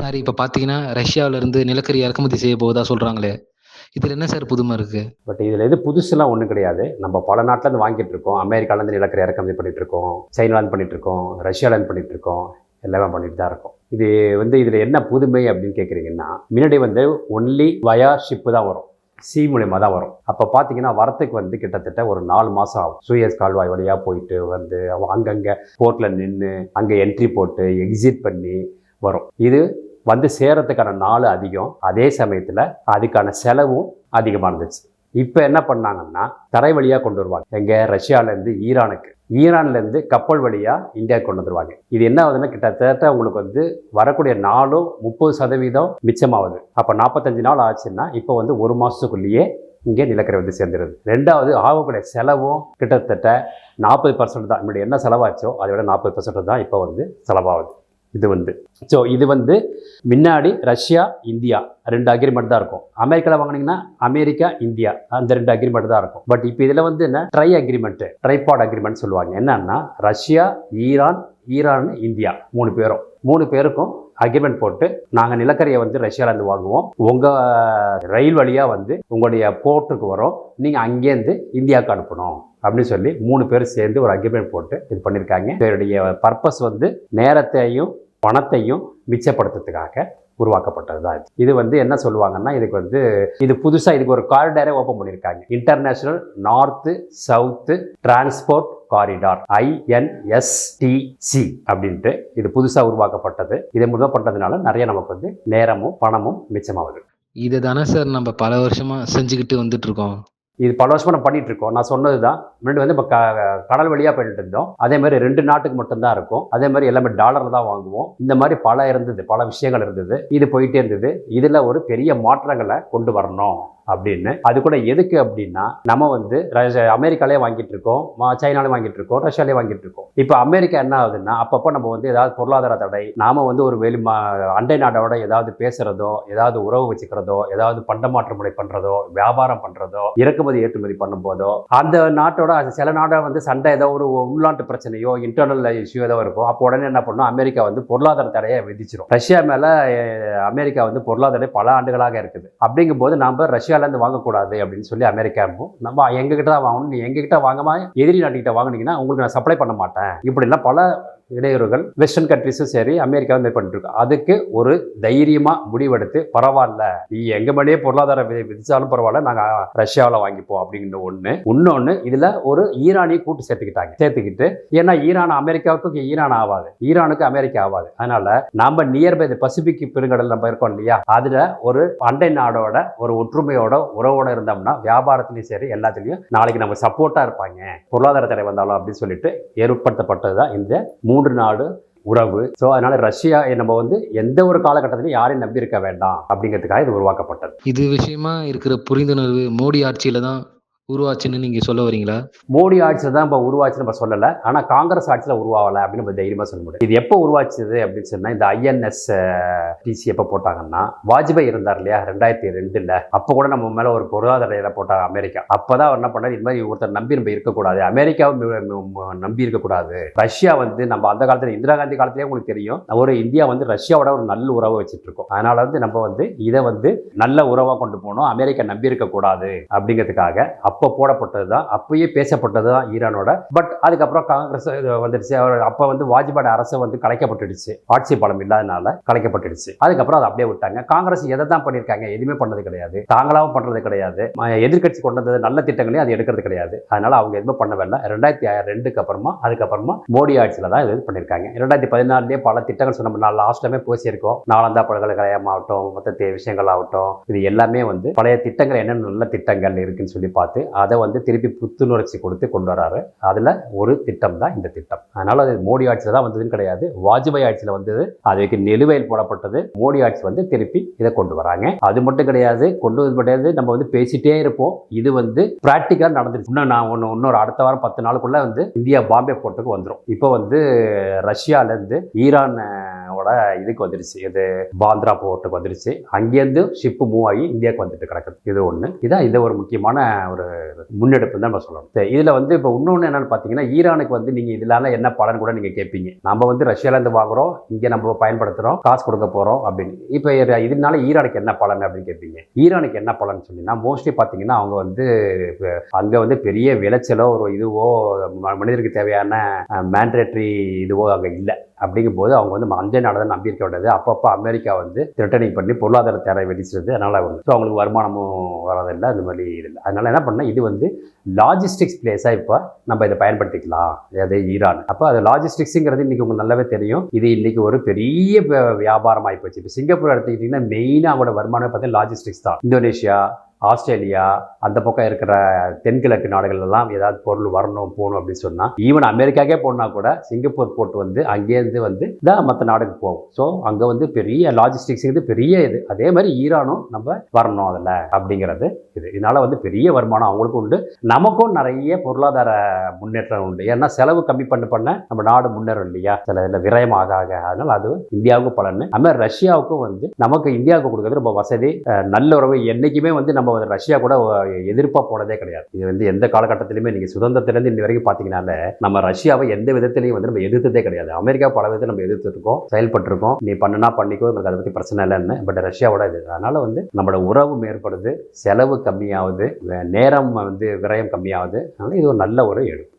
Sir இப்ப பார்த்தீங்கன்னா, ரஷ்யாவிலேருந்து நிலக்கரி இறக்குமதி செய்ய போவதா சொல்றாங்களே! இதுல என்ன சார் புதுமை இருக்கு? பட் இதில் எது புதுசுலாம் ஒன்றும் கிடையாது. நம்ம பல நாட்டிலேருந்து வாங்கிட்டு இருக்கோம். அமெரிக்காலேருந்து நிலக்கரி இறக்குமதி பண்ணிட்டு இருக்கோம். சைனாலேருந்து பண்ணிட்டு இருக்கோம். ரஷ்யாலேருந்து பண்ணிட்டு இருக்கோம். எல்லாமே பண்ணிட்டு தான் இருக்கோம். இது வந்து இதில் என்ன புதுமை அப்படின்னு கேட்குறீங்கன்னா முன்னாடி வந்து ஒன்லி வயா ஷிப்பு தான் வரும். சி மூலியமாக தான் வரும். அப்போ பார்த்தீங்கன்னா வரத்துக்கு வந்து கிட்டத்தட்ட ஒரு நாலு மாதம் ஆகும். சூயஸ் கால்வாய் வழியாக போயிட்டு வந்து அங்கங்கே போர்ட்டில் நின்று அங்கே என்ட்ரி போட்டு எக்ஸிட் பண்ணி வரும். இது வந்து சேரத்துக்கான நாள் அதிகம். அதே சமயத்தில் அதுக்கான செலவும் அதிகமாக இருந்துச்சு இப்போ என்ன பண்ணாங்கன்னா தரை வழியாக கொண்டு வருவாங்க. எங்கே ரஷ்யாவிலேருந்து ஈரானுக்கு. ஈரான்லேருந்து கப்பல் வழியாக இந்தியாவுக்கு கொண்டு வந்துருவாங்க. இது என்ன ஆகுதுன்னா கிட்டத்தட்ட உங்களுக்கு வந்து வரக்கூடிய நாளும் முப்பது சதவீதம் மிச்சமாகுது. அப்போ நாற்பத்தஞ்சு நாள் ஆச்சுன்னா இப்போ வந்து ஒரு மாதத்துக்குள்ளேயே இங்கே நிலக்கரி வந்து சேர்ந்துருது. ரெண்டாவது ஆகக்கூடிய செலவும் கிட்டத்தட்ட நாற்பது பர்சன்ட் தான். முன்னாடி என்ன செலவாச்சோ அதை விட நாற்பது பர்சன்ட் தான் இப்போ வந்து செலவாகுது. இது வந்து. ஸோ இது வந்து முன்னாடி ரஷ்யா இந்தியா ரெண்டு அக்ரிமெண்ட் தான் இருக்கும். அமெரிக்காவில் வாங்கினீங்கன்னா அமெரிக்கா இந்தியா அந்த ரெண்டு அக்ரிமெண்ட் தான் இருக்கும். பட் இப்போ இதில் வந்து என்ன? ட்ரை அக்ரிமெண்ட் ட்ரைபாட் அக்ரிமெண்ட் சொல்லுவாங்க. என்னன்னா ரஷ்யா ஈரான் ஈரான் இந்தியா மூணு பேரும். மூணு பேருக்கும் அக்ரிமெண்ட் போட்டு நாங்கள் நிலக்கரியை வந்து ரஷ்யாவிலேருந்து வாங்குவோம். உங்கள் ரயில் வழியாக வந்து உங்களுடைய போர்ட்டுக்கு வரும். நீங்கள் அங்கேருந்து இந்தியாவுக்கு அனுப்பணும். அப்படின்னு சொல்லி மூணு பேர் சேர்ந்து ஒரு அக்ரிமெண்ட் போட்டு இது பண்ணியிருக்காங்க இதனுடைய பர்பஸ் வந்து நேரத்தையும் பணத்தையும் மிச்சப்படுத்துறதுக்காக உருவாக்கப்பட்டது தான் இது. இது வந்து என்ன சொல்லுவாங்கன்னா இதுக்கு வந்து இது புதுசாக இதுக்கு ஒரு காரிடாரே ஓப்பன் பண்ணியிருக்காங்க international north south transport corridor INSTC அப்படின்ட்டு இது புதுசாக உருவாக்கப்பட்டது. இதை முதல் பண்ணுறதுனால நிறைய நமக்கு வந்து நேரமும் பணமும் மிச்சமாகுது. இத தானே சார் நம்ம பல வருஷமா செஞ்சுக்கிட்டு வந்துட்டு இருக்கோம். இது பல வருஷமா நம்ம பண்ணிட்டு இருக்கோம் நான் சொன்னது தான் முன்னாடி வந்து இப்போ க கடல் வழியாக பண்ணிட்டு இருந்தோம். அதே மாதிரி ரெண்டு நாட்டுக்கு மட்டும்தான் இருக்கும். அதே மாதிரி எல்லாமே டாலர் தான் வாங்குவோம். இந்த மாதிரி பல இருந்தது பல விஷயங்கள் இருந்தது. இது போயிட்டே இருந்தது. இதில் ஒரு பெரிய மாற்றங்களை கொண்டு வரணும். அப்படின்னு. அது கூட எதுக்கு அப்படின்னா நம்ம வந்து ரஷ்யா- அமெரிக்காலே வாங்கிட்டு இருக்கோம் சைனாலே வாங்கிட்டு இருக்கோம் ரஷ்யாலே வாங்கிட்டு இருக்கோம். இப்போ அமெரிக்கா என்ன ஆகுதுன்னா அப்பப்போ நம்ம வந்து ஏதாவது பொருளாதார தடை நாம வந்து ஒரு வெளி மா- அண்டை நாடோட ஏதாவது பேசுறதோ ஏதாவது உறவு வச்சுக்கிறதோ ஏதாவது பண்டமாற்று முறை பண்றதோ வியாபாரம் பண்றதோ இறக்குமதி ஏற்றுமதி பண்ணும்போதோ அந்த நாட்டோட சில நாடாக வந்து சண்டை ஏதோ ஒரு உள்நாட்டு பிரச்சனையோ இன்டர்னல் இஷ்யூ ஏதோ இருக்கும். அப்போ உடனே என்ன பண்ணும்? அமெரிக்கா வந்து பொருளாதார தடையை விதிச்சிடும் ரஷ்யா மேல அமெரிக்கா வந்து பொருளாதார பல ஆண்டுகளாக இருக்குது. அப்படிங்கும்போது நாம ரஷ்யாலேருந்து வாங்கக்கூடாது அப்படின்னு சொல்லி அமெரிக்கா இருக்கும் நம்ம எங்ககிட்ட தான் வாங்கணும். நீ எங்ககிட்ட வாங்காம எதிரி நாட்டுக்கிட்ட வாங்குனீங்கன்னா உங்களுக்கு நான் சப்ளை பண்ண மாட்டேன். இப்படிலாம் பல இடையூறுகள் வெஸ்டர்ன் கண்ட்ரிஸும் சரி அமெரிக்காவும் வந்து பண்ணிட்டு இருக்கு அதுக்கு ஒரு தைரியமா முடிவெடுத்து பரவாயில்ல நீ எங்க மேலேயே பொருளாதார விதிச்சாலும் பரவாயில்ல நாங்க ரஷ்யாவில் வாங்கிப்போம் அப்படிங்கிற ஒண்ணு. இன்னொன்னு இதுல ஒரு ஈரானிய கூட்டு சேர்த்துக்கிட்டாங்க. சேர்த்துக்கிட்டு ஏன்னா ஈரான் அமெரிக்காவுக்கு ஈரான் ஆகாது ஈரானுக்கு அமெரிக்கா ஆகாது அதனால நாம நியர்பை பசிபிக் பெருங்கடல் நம்ம இருக்கோம் இல்லையா அதுல ஒரு அண்டை நாடோட ஒரு ஒற்றுமையோட உறவோட இருந்தோம்னா வியாபாரத்திலையும் சரி எல்லாத்துலயும் நாளைக்கு நம்ம சப்போர்ட்டா இருப்பாங்க. பொருளாதார தடை வந்தாலும் அப்படின்னு சொல்லிட்டு ஏற்படுத்தப்பட்டது தான் இந்த மூன்று நாடு உறவு. ஸோ அதனால ரஷ்யா நம்ம வந்து எந்த ஒரு காலகட்டத்திலையும் யாரையும் நம்பி இருக்க வேண்டாம் அப்படிங்கிறதுக்காக இது உருவாக்கப்பட்டது. இது விஷயமா இருக்கிற புரிந்துணர்வு மோடி ஆட்சியில தான் உருவாச்சுன்னு நீங்கள் சொல்ல வரீங்களா? மோடி ஆட்சியில் தான் இப்போ உருவாச்சுன்னு நம்ம சொல்லலை. ஆனால் காங்கிரஸ் ஆட்சியில் உருவாகலை அப்படின்னு நம்ம தைரியமாக சொல்ல முடியும். இது எப்போ உருவாச்சுது அப்படின்னு சொன்னால் இந்த ஐஎன்எஸ் டிசி எப்போ போட்டாங்கன்னா வாஜ்பாய் இருந்தார் இல்லையா ரெண்டாயிரத்தி ரெண்டில். அப்போ கூட நம்ம மேலே ஒரு பொருளாதார இதை போட்டாங்க அமெரிக்கா. அப்போ தான் அவர் என்ன பண்ணார் இது மாதிரி ஒருத்தர் நம்பி நம்ம இருக்கக்கூடாது. அமெரிக்காவும் நம்பி இருக்கக்கூடாது. ரஷ்யா வந்து நம்ம அந்த காலத்தில் இந்திரா காந்தி காலத்திலே உங்களுக்கு தெரியும் ஒரு இந்தியா வந்து ரஷ்யாவோட ஒரு நல்ல உறவை வச்சுட்டு இருக்கோம் அதனால வந்து நம்ம வந்து இதை வந்து நல்ல உறவாக கொண்டு போகணும். அமெரிக்கா நம்பி இருக்கக்கூடாது அப்படிங்கிறதுக்காக அப்போ போடப்பட்டது தான் அப்பயே பேசப்பட்டது தான் ஈரானோட. பட் அதுக்கப்புறம் காங்கிரஸ் இது வந்துடுச்சு. அவர் அப்போ வந்து வாஜ்பாய் அரசு வந்து கலைக்கப்பட்டுடுச்சு. ஆட்சி பலம் இல்லாதனால கலைக்கப்பட்டுடுச்சு. அதுக்கப்புறம் அதை அப்படியே விட்டாங்க. காங்கிரஸ் எதை தான் பண்ணியிருக்காங்க? எதுவுமே பண்ணது கிடையாது. தாங்களாகவும் பண்ணுறது கிடையாது. எதிர்கட்சி எதிர்க்கட்சி கொண்டு வந்தது நல்ல திட்டங்களையும் அது எடுக்கிறது கிடையாது. அதனால அவங்க எதுவுமே பண்ணவே இல்லை ரெண்டாயிரத்தி ரெண்டுக்கு அப்புறமா அதுக்கப்புறமா மோடி ஆட்சியில் தான் இது பண்ணியிருக்காங்க. ரெண்டாயிரத்தி பதினாலுலேயே பல திட்டங்கள் சொன்ன நான் லாஸ்ட்டமே பேசியிருக்கோம். நாலந்தா பல்கலைக்கழகம் ஆகட்டும் மற்ற விஷயங்கள் ஆகட்டும். இது எல்லாமே வந்து பழைய திட்டங்கள் என்னென்ன நல்ல திட்டங்கள் இருக்குன்னு சொல்லி பார்த்து அதை வந்து திருப்பி புத்துணர்ச்சி கொடுத்து கொண்டு வராரு. அதில் ஒரு திட்டம் தான் இந்த திட்டம். அதனால் அது மோடி ஆட்சியில் தான் வந்ததுன்னு கிடையாது. வாஜ்பாய் ஆட்சியில் வந்தது அதுக்கு நிலுவையில் போடப்பட்டது. மோடி ஆட்சி வந்து திருப்பி இதை கொண்டு வராங்க. அது மட்டும் கிடையாது கொண்டு வந்து கிடையாது நம்ம வந்து பேசிட்டே இருப்போம். இது வந்து ப்ராக்டிக்கலாக நடந்துருச்சு. இன்னும் நான் ஒன்று இன்னொரு அடுத்த வாரம் பத்து நாளுக்குள்ளே வந்து இந்தியா பாம்பே போர்ட்டுக்கு வந்துடும் இப்போ வந்து ரஷ்யாலேருந்து ஈரான் நம்மளோட இதுக்கு வந்துருச்சு. இது பாந்திரா போர்ட்டுக்கு வந்துருச்சு. அங்கேருந்து ஷிப்பு மூவ் ஆகி இந்தியாவுக்கு வந்துட்டு கிடக்குது. இது ஒன்று இதான் இது ஒரு முக்கியமான ஒரு முன்னெடுப்பு தான் நம்ம சொல்லணும். இதில் வந்து இப்போ இன்னொன்று என்னென்னு பார்த்தீங்கன்னா ஈரானுக்கு வந்து நீங்கள் இதனால என்ன பலன் கூட நீங்கள் கேட்பீங்க நம்ம வந்து ரஷ்யாவிலேருந்து வாங்குறோம் இங்கே நம்ம பயன்படுத்துகிறோம் காசு கொடுக்க போகிறோம் அப்படின்னு. இப்போ இதனால ஈரானுக்கு என்ன பலன் அப்படின்னு கேட்பீங்க ஈரானுக்கு என்ன பலன் சொன்னீங்கன்னா மோஸ்ட்லி பார்த்தீங்கன்னா அவங்க வந்து அங்கே வந்து பெரிய விளைச்சலோ ஒரு இதுவோ ம- மனிதருக்கு தேவையான மேண்டேட்ரி இதுவோ அங்கே இல்லை. அப்படிங்கும்போது அவங்க வந்து அஞ்சே நாடு தான் நம்பி இருக்க வேண்டியது. அப்பப்போ அமெரிக்கா வந்து த்ரெட்டனிங் பண்ணி பொருளாதார தேவை வெடிச்சிருது. அதனால் வந்து ஸோ அவங்களுக்கு வருமானமும் வராதில்லை அந்த மாதிரி இது இல்லை. அதனால என்ன பண்ணால் இது வந்து லாஜிஸ்டிக்ஸ் பிளேஸாக இப்போ நம்ம இதை பயன்படுத்திக்கலாம். அது ஈரான். அப்போ அது லாஜிஸ்டிக்ஸுங்கிறது இன்னைக்கு உங்களுக்கு நல்லாவே தெரியும். இது இன்னைக்கு ஒரு பெரிய வியாபாரம் வியாபாரம் போச்சு. இப்போ சிங்கப்பூர் எடுத்துக்கிட்டிங்கன்னா மெயினாக அவங்களோட வருமானம் பார்த்தா லாஜிஸ்டிக்ஸ் தான். இந்தோனேஷியா ஆஸ்திரேலியா அந்த பக்கம் இருக்கிற தென்கிழக்கு நாடுகளெல்லாம் ஏதாவது பொருள் வரணும் போகணும் அப்படின்னு சொன்னால் ஈவன் அமெரிக்காக்கே போனால் கூட சிங்கப்பூர் போர்ட் வந்து அங்கேருந்து வந்து தான் மற்ற நாடுக்கு போகும். ஸோ அங்கே வந்து பெரிய லாஜிஸ்டிக்ஸ் வந்து பெரிய இது. அதே மாதிரி ஈரானும் நம்ம வரணும் அதில் அப்படிங்கிறது இது. இதனால் வந்து பெரிய வருமானம் அவங்களுக்கும் உண்டு. நமக்கும் நிறைய பொருளாதார முன்னேற்றம் உண்டு. ஏன்னா செலவு கம்மி பண்ண பண்ண நம்ம நாடு முன்னேறும் இல்லையா? சில இதில் விரயமாக ஆக அதனால் அது இந்தியாவுக்கும் பலன். அதுமாதிரி ரஷ்யாவுக்கும் வந்து நமக்கு இந்தியாவுக்கு கொடுக்கறது ரொம்ப வசதி. நல்ல உறவு. என்றைக்குமே வந்து நம்ம வந்து ரஷ்யா கூட எதிர்ப்பாக போனதே கிடையாது. இது வந்து எந்த காலகட்டத்திலுமே நீங்கள் சுதந்திரத்திலேருந்து இன்ன வரைக்கும் பார்த்தீங்கன்னால நம்ம ரஷ்யாவை எந்த விதத்திலையும் வந்து நம்ம எதிர்த்ததே கிடையாது. அமெரிக்கா பல விதத்தில் நம்ம எதிர்த்துருக்கோம் செயல்பட்டுருக்கோம். நீ பண்ணுனா பண்ணிக்கோ எங்களுக்கு அதை பற்றி பிரச்சனை இல்லைன்னு. பட் ரஷ்யாவோட இது. அதனால் வந்து நம்மளோட உறவு மேற்படுது செலவு கம்மியாகுது நேரம் வந்து விரயம் கம்மியாகுது. அதனால் இது ஒரு நல்ல ஒரு எடுப்பு